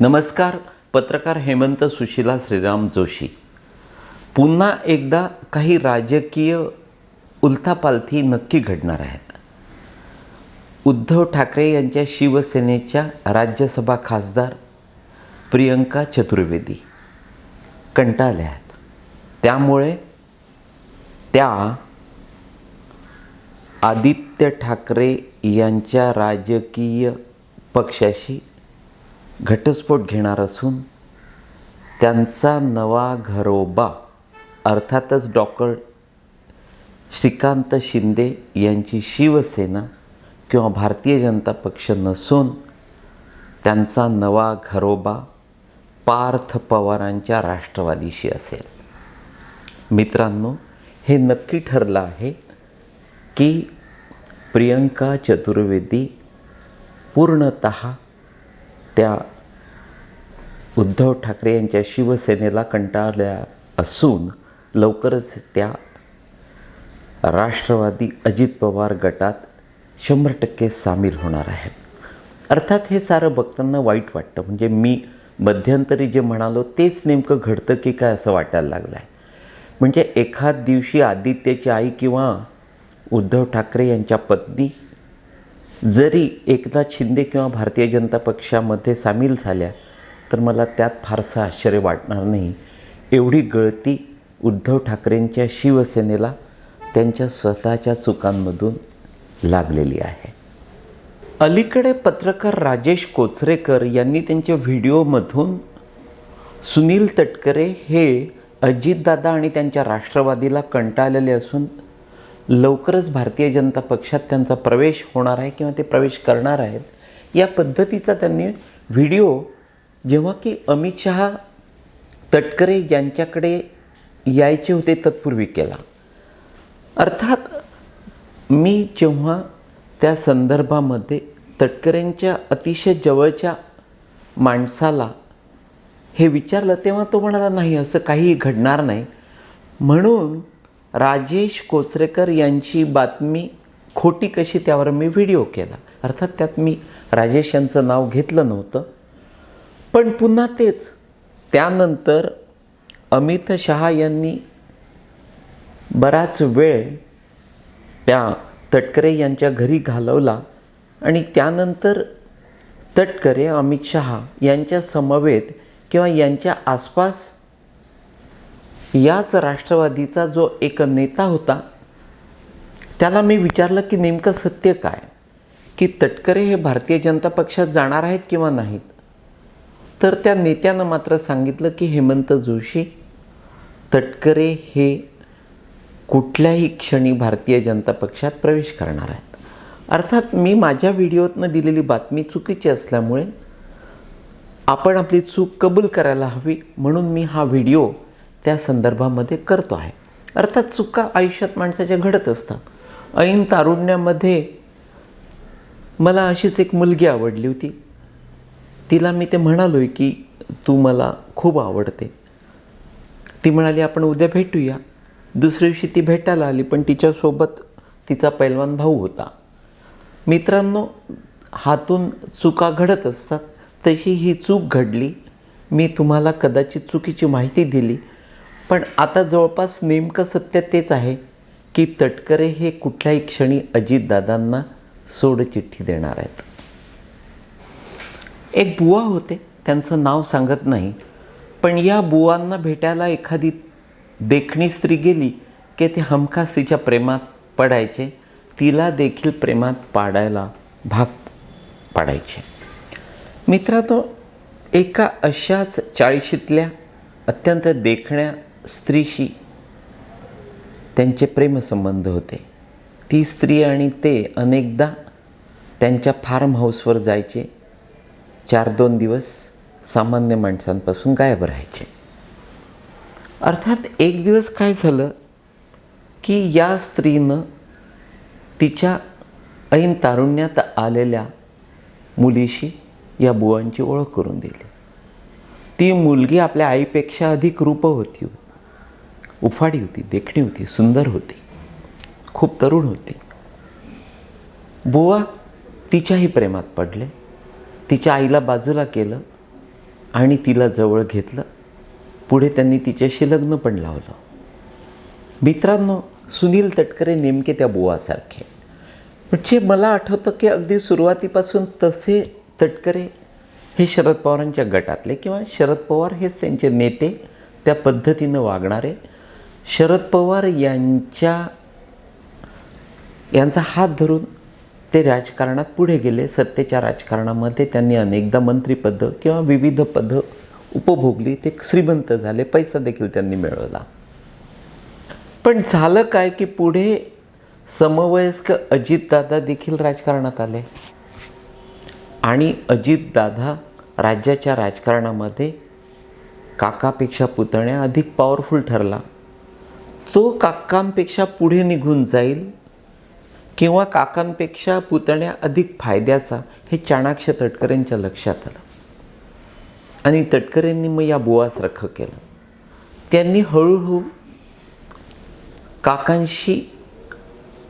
नमस्कार पत्रकार हेमंत सुशिला श्रीराम जोशी. पुन्हा एकदा काही राजकीय उलथापालथी नक्की घडणार आहेत. उद्धव ठाकरे यांच्या शिवसेनेच्या राज्यसभा खासदार प्रियंका चतुर्वेदी कंटाळल्या आहेत. त्यामुळे त्या आदित्य ठाकरे यांच्या राजकीय पक्षाशी घटस्फोट घेणार असून त्यांचा नवा घरोबा अर्थातच डॉक्टर श्रीकांत शिंदे यांची शिवसेना किंवा भारतीय जनता पक्ष नसून त्यांचा नवा घरोबा पार्थ पवारांच्या राष्ट्रवादीशी असेल. मित्रांनो हे नक्की ठरलं आहे की प्रियंका चतुर्वेदी पूर्णत त्या उद्धव ठाकरे यांच्या शिवसेनेला कंटाळल्या असून लवकरच त्या राष्ट्रवादी अजित पवार गटात शंभर टक्के सामील होणार आहेत. अर्थात हे सारं बघताना वाईट वाटतं. म्हणजे मी मध्यंतरी जे म्हणालो तेच नेमकं घडतं की काय असं वाटायला लागलं आहे म्हणजे एखाद दिवशी आदित्यची आई किंवा उद्धव ठाकरे यांच्या पत्नी जरी एकदा शिंदे किंवा भारतीय जनता पक्षामध्ये सामील झाल्या तर मला त्यात फारसं आश्चर्य वाटणार नाही. एवढी गळती उद्धव ठाकरेंच्या शिवसेनेला त्यांच्या स्वतःच्या चुकांमधून लागलेली आहे. अलीकडे पत्रकार राजेश कोचरेकर यांनी त्यांच्या व्हिडिओमधून सुनील तटकरे हे अजितदादा आणि त्यांच्या राष्ट्रवादीला कंटाळलेले असून लवकरच भारतीय जनता पक्षात त्यांचा प्रवेश होणार आहे किंवा ते प्रवेश करणार आहेत या पद्धतीचा त्यांनी व्हिडिओ जेव्हा की अमित शहा तटकरे यांच्याकडे यायचे होते तत्पूर्वी केला. अर्थात मी जेव्हा त्या संदर्भामध्ये तटकरेंच्या अतिशय जवळच्या माणसाला हे विचारलं तेव्हा तो म्हणाला नाही असं काही घडणार नाही. म्हणून राजेश कोचरेकर यांची बातमी खोटी कशी त्यावर मी व्हिडिओ केला. अर्थात त्यात मी राजेश यांचं नाव घेतलं नव्हतं. पण पुन्हा तेच त्यानंतर अमित शहा यांनी बराच वेळ त्या तटकरे यांच्या घरी घालवला आणि त्यानंतर तटकरे अमित शहा यांच्या समवेत किंवा यांच्या आसपास याच राष्ट्रवादीचा जो एक नेता होता त्याला मी विचारलं की नेमकं सत्य काय? की तटकरे हे भारतीय जनता पक्षात जाणार आहेत किंवा नाहीत? तर त्या नेत्यानं मात्र सांगितलं की हेमंत जोशी तटकरे हे कुठल्याही क्षणी भारतीय जनता पक्षात प्रवेश करणार आहेत. अर्थात मी माझ्या व्हिडिओतनं दिलेली बातमी चुकीची असल्यामुळे आपण आपली चूक कबूल करायला हवी म्हणून मी हा व्हिडिओ त्या संदर्भामध्ये करतो आहे. अर्थात चुका आयुष्यात माणसाच्या घडत असतात. ऐन तारुण्यामध्ये मला अशीच एक मुलगी आवडली होती. तिला मी ते म्हणालो आहे की तू मला खूप आवडते. ती म्हणाली आपण उद्या भेटूया. दुसऱ्या दिवशी ती भेटायला आली पण तिच्यासोबत तिचा पैलवान भाऊ होता. मित्रांनो हातून चुका घडत असतात. तशी ही चूक घडली. मी तुम्हाला कदाचित चुकीची माहिती दिली. पण आता जवळपास नेमकं सत्य तेच आहे की तटकरे हे कुठल्याही क्षणी अजितदादांना सोडचिठ्ठी देणार आहेत. एक बुवा होते त्यांचं नाव सांगत नाही पण या बुवांना भेटायला एखादी देखणी स्त्री गेली की ते हमखास तिच्या प्रेमात पडायचे तिला देखील प्रेमात पाडायला भाग पाडायचे. मित्रांनो एका अशाच चाळीशीतल्या अत्यंत देखण्या स्त्रीशी त्यांचे प्रेमसंबंध होते. ती स्त्री आणि ते अनेकदा त्यांच्या फार्म हाऊसवर जायचे. चार दोन दिवस सामान्य माणसांपासून गायब राहायचे. अर्थात एक दिवस काय झालं की या स्त्रीनं तिच्या ऐन तारुण्यात आलेल्या मुलीशी या बुवांची ओळख करून दिली. ती मुलगी आपल्या आईपेक्षा अधिक रूप होती. उफाडी होती देखणी होती सुंदर होती खूप तरुण होती. बुवा तिच्याही प्रेमात पडले तिच्या आईला बाजूला केलं आणि तिला जवळ घेतलं. पुढे त्यांनी तिच्याशी लग्न पण लावलं. मित्रांनो सुनील तटकरे नेमके त्या बुवासारखे म्हणजे मला आठवतं की अगदी सुरुवातीपासून तसे तटकरे हे शरद पवारांच्या गटातले किंवा शरद पवार हेच त्यांचे नेते त्या पद्धतीनं वागणारे. शरद पवार यांच्या यांचा हात धरून ते राजकारणात पुढे गेले. सत्तेच्या राजकारणामध्ये त्यांनी अनेकदा मंत्रिपदं किंवा विविध पदं उपभोगली. ते श्रीमंत झाले. पैसा देखील त्यांनी मिळवला. पण झालं काय की पुढे समवयस्क अजितदादा देखील राजकारणात आले. आणि अजितदादा राज्याच्या राजकारणामध्ये काकापेक्षा पुतण्या अधिक पॉवरफुल ठरला. तो काकांपेक्षा पुढे निघून जाईल किंवा काकांपेक्षा पुतण्या अधिक फायद्याचा हे चाणाक्ष तटकरेंच्या लक्षात आलं. आणि तटकरेंनी मग या बुवास रख केलं. त्यांनी हळूहळू काकांशी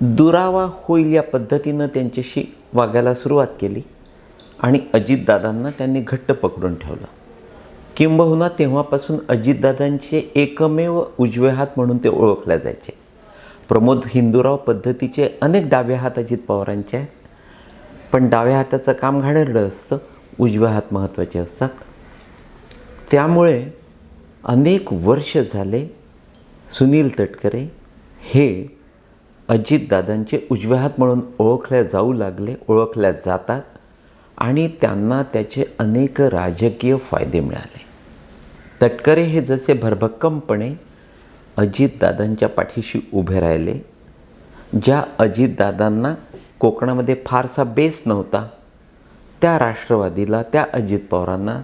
दुरावा होईल या पद्धतीनं त्यांच्याशी वागायला सुरुवात केली आणि अजितदादांना त्यांनी घट्ट पकडून ठेवलं. किंबहुना तेव्हापासून अजितदादांचे एकमेव उजवे हात म्हणून ते ओळखले जायचे. प्रमोद हिंदूराव पद्धतीचे अनेक डावे हात अजित पवारांचे आहेत. पण डाव्या हाताचं काम घाणेरडं असतं उजव्या हात महत्त्वाचे असतात. त्यामुळे अनेक वर्ष झाले सुनील तटकरे हे अजितदादांचे उजव्या हात म्हणून ओळखल्या जाऊ लागले ओळखल्या जातात आणि त्यांना त्याचे अनेक राजकीय फायदे मिळाले. तटकरे हे जसे भरभक्कमपणे अजितदादांच्या पाठीशी उभे राहिले ज्या अजितदादांना कोकणामध्ये फारसा बेस नव्हता त्या राष्ट्रवादीला त्या अजित पवारांना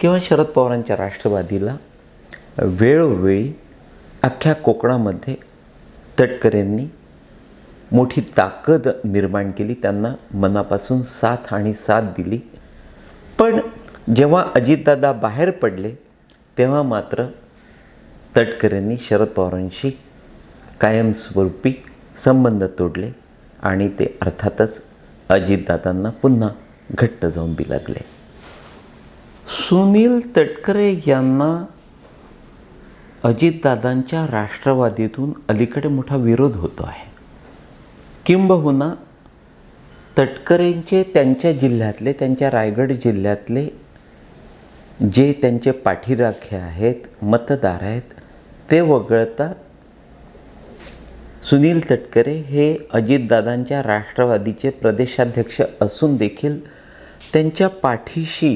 किंवा शरद पवारांच्या राष्ट्रवादीला वेळोवेळी अख्ख्या कोकणामध्ये तटकरेंनी मोठी ताकद निर्माण केली त्यांना मनापासून साथ आणि साथ दिली. पण जेव्हा अजितदादा बाहेर पडले तेव्हा मात्र तटकरेंनी शरद पवारांशी कायमस्वरूपी संबंध तोडले आणि ते अर्थातच अजितदादांना पुन्हा घट्ट जाऊन बी लागले सुनील तटकरे यांना अजितदादांच्या राष्ट्रवादीतून अलीकडे मोठा विरोध होतो आहे. किंबहुना तटकरेंचे त्यांच्या जिल्ह्यातले त्यांच्या रायगड जिल्ह्यातले जे त्यांचे पाठीराखे आहेत मतदार आहेत ते वगळता सुनील तटकरे हे अजितदादांच्या राष्ट्रवादीचे प्रदेशाध्यक्ष असून देखील त्यांच्या पाठीशी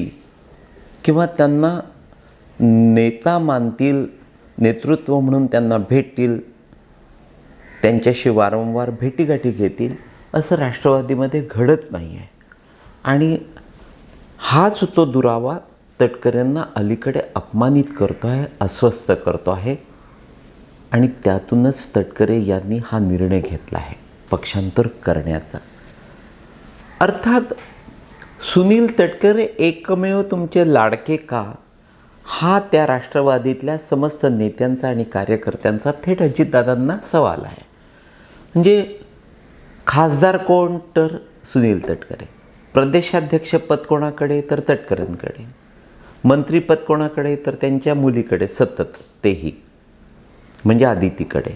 किंवा त्यांना नेता मानतील नेतृत्व म्हणून त्यांना भेटतील त्यांच्याशी वारंवार भेटीगाठी घेतील असं राष्ट्रवादीमध्ये घडत नाही आहे आणि हाच तो दुरावा तटकऱ्यांना अलीकडे अपमानित करतो आहे अस्वस्थ करतो आहे आणि त्यातूनच तटकरे यांनी हा निर्णय घेतला आहे पक्षांतर करण्याचा. अर्थात सुनील तटकरे एकमेव तुमचे लाडके का? हा त्या राष्ट्रवादीतल्या समस्त नेत्यांचा आणि कार्यकर्त्यांचा थेट अजितदादांना सवाल आहे. म्हणजे खासदार कोण? तर सुनील तटकरे. प्रदेशाध्यक्षपद कोणाकडे? तर तटकरेंकडे. मंत्रीपद कोणाकडे? तर त्यांच्या मुलीकडे सतत तेही. म्हणजे आदितीकडे.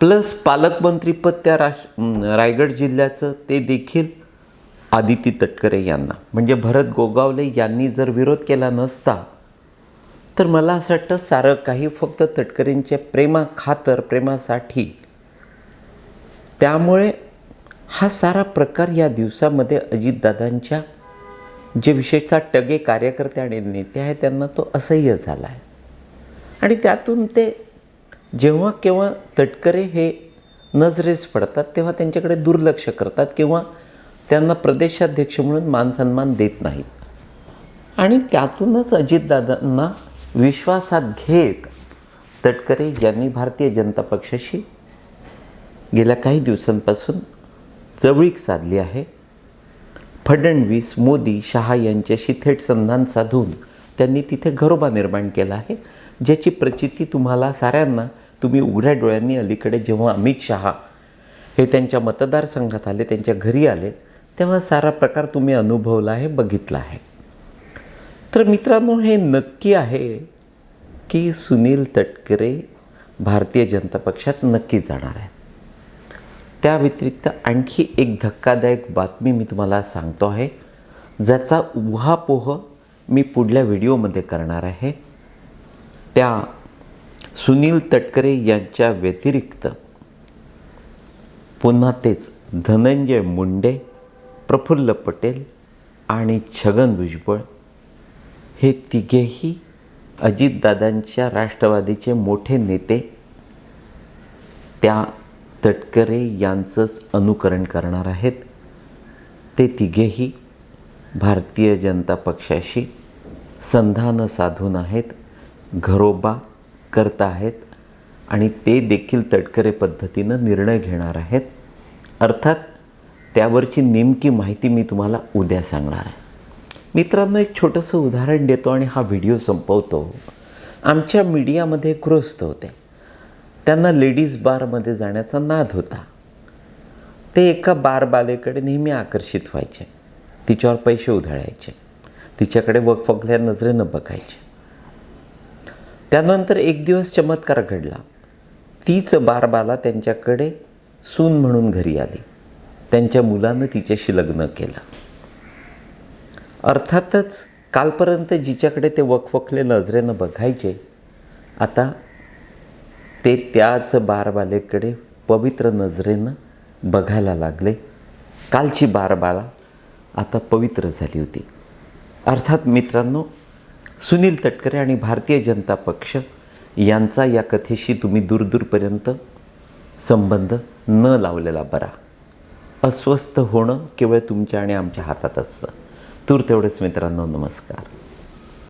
प्लस पालकमंत्रीपद त्या राश रायगड जिल्ह्याचं ते देखील आदिती तटकरे यांना. म्हणजे भरत गोगावले यांनी जर विरोध केला नसता तर मला असं वाटतं सारं काही फक्त तटकरेंच्या प्रेमाखातर प्रेमासाठी. त्यामुळे हा सारा प्रकार या दिवसामध्ये अजितदादांच्या जे विशेषतः टगे कार्यकर्ते आणि नेते आहेत त्यांना तो असह्य झाला आहे आणि त्यातून ते जेव्हा केव्हा तटकरे हे नजरेस पडतात तेव्हा त्यांच्याकडे दुर्लक्ष करतात किंवा त्यांना प्रदेशाध्यक्ष म्हणून मानसन्मान देत नाहीत. आणि त्यातूनच अजितदादांना विश्वासात घेत तटकरे यांनी भारतीय जनता पक्षाशी गेल्या काही दिवसांपासून जवळीक साधली आहे. फडणवीस मोदी शहा यांच्याशी थेट संधान साधून त्यांनी तिथे घरोबा निर्माण केला आहे ज्याची प्रचिती तुम्हाला साऱ्यांना तुम्ही उघड्या डोळ्यांनी अलीकडे जेव्हा अमित शहा हे त्यांच्या मतदारसंघात आले त्यांच्या घरी आले तेव्हा सारा प्रकार तुम्ही अनुभवला आहे बघितला आहे. तर मित्रांनो हे नक्की आहे की सुनील तटकरे भारतीय जनता पक्षात नक्की जाणार आहेत. त्या व्यतिरिक्त आणखी एक धक्कादायक बातमी मी तुम्हाला सांगतो आहे ज्याचा उहापोह मी पुढल्या व्हिडिओमध्ये करणार आहे. त्या सुनील तटकरे यांच्या व्यतिरिक्त पुन्हा तेच धनंजय मुंडे प्रफुल्ल पटेल आणि छगन भुजबळ हे तिघेही अजितदादांच्या राष्ट्रवादीचे मोठे नेते. त्या तटकरे यांचंच अनुकरण करणार आहेत. ते तिघेही भारतीय जनता पक्षाशी संधानं साधून आहेत घरोबा करत आहेत आणि ते देखील तटकरे पद्धतीनं निर्णय घेणार आहेत. अर्थात त्यावरची नेमकी माहिती मी तुम्हाला उद्या सांगणार आहे. मित्रांनो एक छोटंसं उदाहरण देतो आणि हा व्हिडिओ संपवतो. आमच्या मीडियामध्ये गृहस्थ होते. त्यांना लेडीज बारमध्ये जाण्याचा नाद होता. ते एका बारबालेकडे नेहमी आकर्षित व्हायचे. तिच्यावर पैसे उधळायचे. तिच्याकडे वकफकल्या नजरेनं बघायचे. त्यानंतर एक दिवस चमत्कार घडला. तीच बारबाला त्यांच्याकडे सून म्हणून घरी आली. त्यांच्या मुलानं तिच्याशी लग्न केलं. अर्थातच कालपर्यंत जिच्याकडे ते वकवकले नजरेनं बघायचे आता ते त्याच बारबालेकडे पवित्र नजरेनं बघायला लागले. कालची बारबाला आता पवित्र झाली होती. अर्थात मित्रांनो सुनील तटकरे आणि भारतीय जनता पक्ष यांचा या कथेशी तुम्ही दूरदूरपर्यंत संबंध न लावलेला बरा. अस्वस्थ होणं केवळ तुमच्या आणि आमच्या हातात असतं. तूर तेवढेच मित्रांनो नमस्कार.